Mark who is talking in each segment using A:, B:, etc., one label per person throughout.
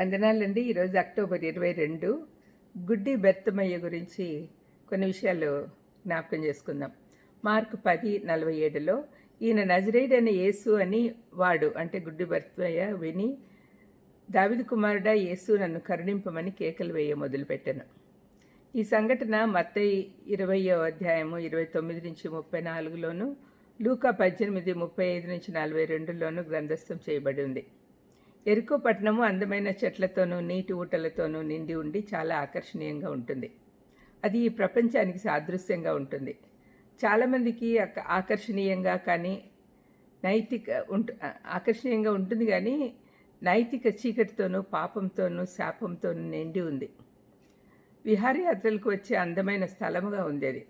A: వందనాలండి. ఈరోజు అక్టోబర్ ఇరవై రెండు. గుడ్డి బెర్తమయ్య గురించి కొన్ని విషయాలు జ్ఞాపకం చేసుకుందాం. మార్క్ పది నలభై ఏడులో ఈయన నజరేడైన యేసు అని వాడు అంటే గుడ్డి బెర్తమయ్య విని దావిది కుమారుడా యేసు నన్ను కరుణింపమని కేకలు వేయ మొదలుపెట్టాను. ఈ సంఘటన మత్తయి ఇరవయో అధ్యాయము ఇరవై తొమ్మిది నుంచి ముప్పై నాలుగులోను లూకా పద్దెనిమిది ముప్పై ఐదు నుంచి నలభై రెండులోను గ్రంథస్థం చేయబడి ఉంది. ఎరుకో పట్టణము అందమైన చెట్లతోనూ నీటి ఊటలతోనూ నిండి ఉండి చాలా ఆకర్షణీయంగా ఉంటుంది. అది ఈ ప్రపంచానికి సాదృశ్యంగా ఉంటుంది. చాలామందికి ఆకర్షణీయంగా కానీ నైతిక ఉంటు ఆకర్షణీయంగా ఉంటుంది కానీ నైతిక చీకటితోనూ పాపంతోనూ శాపంతోనూ నిండి ఉంది. విహారయాత్రలకు వచ్చే అందమైన స్థలముగా ఉంది అది.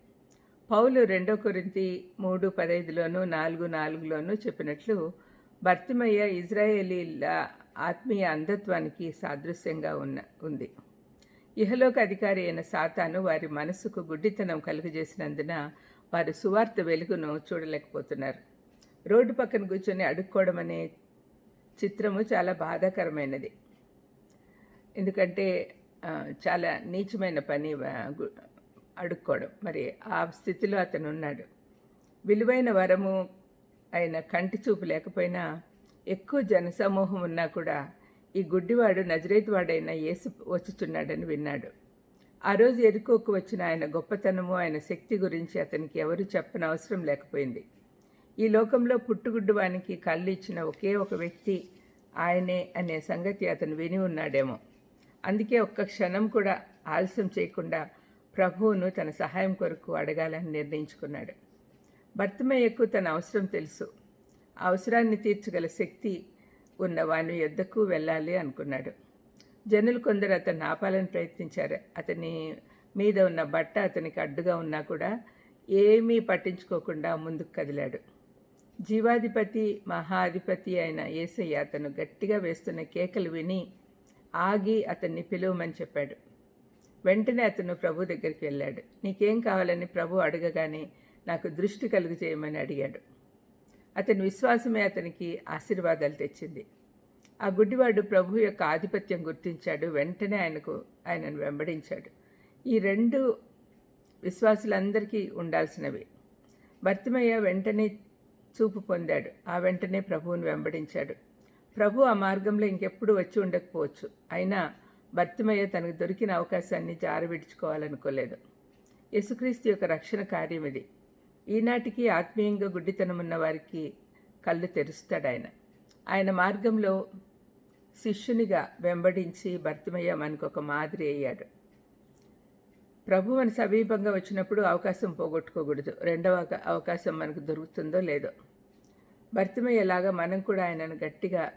A: పౌలు రెండో కొరింతి మూడు పదైదులోను నాలుగు నాలుగులోనూ చెప్పినట్లు భర్తిమయ్య ఇజ్రాయేలీల ఆత్మీయ అంధత్వానికి సాదృశ్యంగా ఉన్న ఉంది. ఇహలోక అధికారి అయిన సాతాను వారి మనసుకు గుడ్డితనం కలుగజేసినందున వారు సువార్త వెలుగును చూడలేకపోతున్నారు. రోడ్డు పక్కన కూర్చొని అడుక్కోవడం అనే చిత్రము చాలా బాధాకరమైనది. ఎందుకంటే చాలా నీచమైన పని అడుక్కోవడం. మరి ఆ స్థితిలో అతను ఉన్నాడు విలువైన వరము ఆయన కంటి చూపు లేకపోయినా ఎక్కువ జనసమూహం ఉన్నా కూడా ఈ గుడ్డివాడు నజరేతువాడైన యేసు వచ్చుచున్నాడని విన్నాడు. ఆ రోజు ఎరుకోకు వచ్చిన ఆయన గొప్పతనము ఆయన శక్తి గురించి అతనికి ఎవరు చెప్పనవసరం లేకపోయింది. ఈ లోకంలో పుట్టుగుడ్డువానికి కళ్ళు ఇచ్చిన ఒకే ఒక వ్యక్తి ఆయనే అనే సంగతి అతను విని ఉన్నాడేమో. అందుకే ఒక్క క్షణం కూడా ఆలస్యం చేయకుండా ప్రభువును తన సహాయం కొరకు అడగాలని నిర్ణయించుకున్నాడు. భర్తమయ్యకు తన అవసరం తెలుసు. అవసరాన్ని తీర్చగల శక్తి ఉన్న వాని యొద్దకు వెళ్ళాలి అనుకున్నాడు. జనులు కొందరు అతన్ని ఆపాలని ప్రయత్నించారు. అతని మీద ఉన్న బట్ట అతనికి అడ్డుగా ఉన్నా కూడా ఏమీ పట్టించుకోకుండా ముందుకు కదిలాడు. జీవాధిపతి మహాధిపతి అయిన ఏసయ్య అతను గట్టిగా వేస్తున్న కేకలు విని ఆగి అతన్ని పిలువమని చెప్పాడు. వెంటనే అతను ప్రభు దగ్గరికి వెళ్ళాడు. నీకేం కావాలని ప్రభు అడగగానే నాకు దృష్టి కలుగు చేయమని అడిగాడు. అతని విశ్వాసమే అతనికి ఆశీర్వాదాలు తెచ్చింది. ఆ గుడ్డివాడు ప్రభు యొక్క ఆధిపత్యం గుర్తించాడు. వెంటనే ఆయనకు ఆయనను వెంబడించాడు. ఈ రెండు విశ్వాసులందరికీ ఉండాల్సినవి. భర్తమయ్య వెంటనే చూపు పొందాడు. ఆ వెంటనే ప్రభువును వెంబడించాడు. ప్రభు ఆ మార్గంలో ఇంకెప్పుడు వచ్చి ఉండకపోవచ్చు. అయినా భర్తమయ్య తనకు దొరికిన అవకాశాన్ని జారవిడుచుకోవాలనుకోలేదు. యేసుక్రీస్తు యొక్క రక్షణ కార్యం ఇది ఈనాటికి ఆత్మీయంగా గుడ్డితనం ఉన్న వారికి కళ్ళు తెరుస్తాడు ఆయన. ఆయన మార్గంలో శిష్యునిగా వెంబడించి భర్తమయ్య మనకు ఒక మాదిరి అయ్యాడు. ప్రభు మన సమీపంగా వచ్చినప్పుడు అవకాశం పోగొట్టుకోకూడదు. రెండవ అవకాశం మనకు దొరుకుతుందో లేదో. భర్తమయ్యేలాగా మనం కూడా ఆయనను గట్టిగా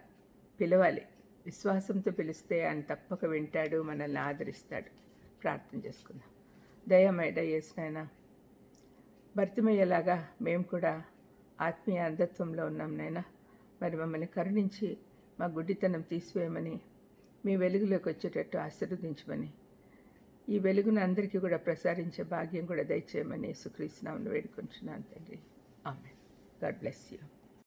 A: పిలవాలి. విశ్వాసంతో పిలిస్తే ఆయన తప్పక వింటాడు మనల్ని ఆదరిస్తాడు. ప్రార్థన చేసుకుందాం. దయమైడ చేసినాయన భర్తమయ్యేలాగా మేము కూడా ఆత్మీయ అంధత్వంలో ఉన్నాం నాయన. మరి మమ్మల్ని కరుణించి మా గుడ్డితనం తీసివేయమని మీ వెలుగులోకి వచ్చేటట్టు ఆశీర్వదించమని ఈ వెలుగును అందరికీ కూడా ప్రసారించే భాగ్యం కూడా దయచేయమని సుక్రీస్తున్నామని వేడుకుంటున్నాను తండ్రి. ఆమె గాడ్ బ్లెస్ యూ.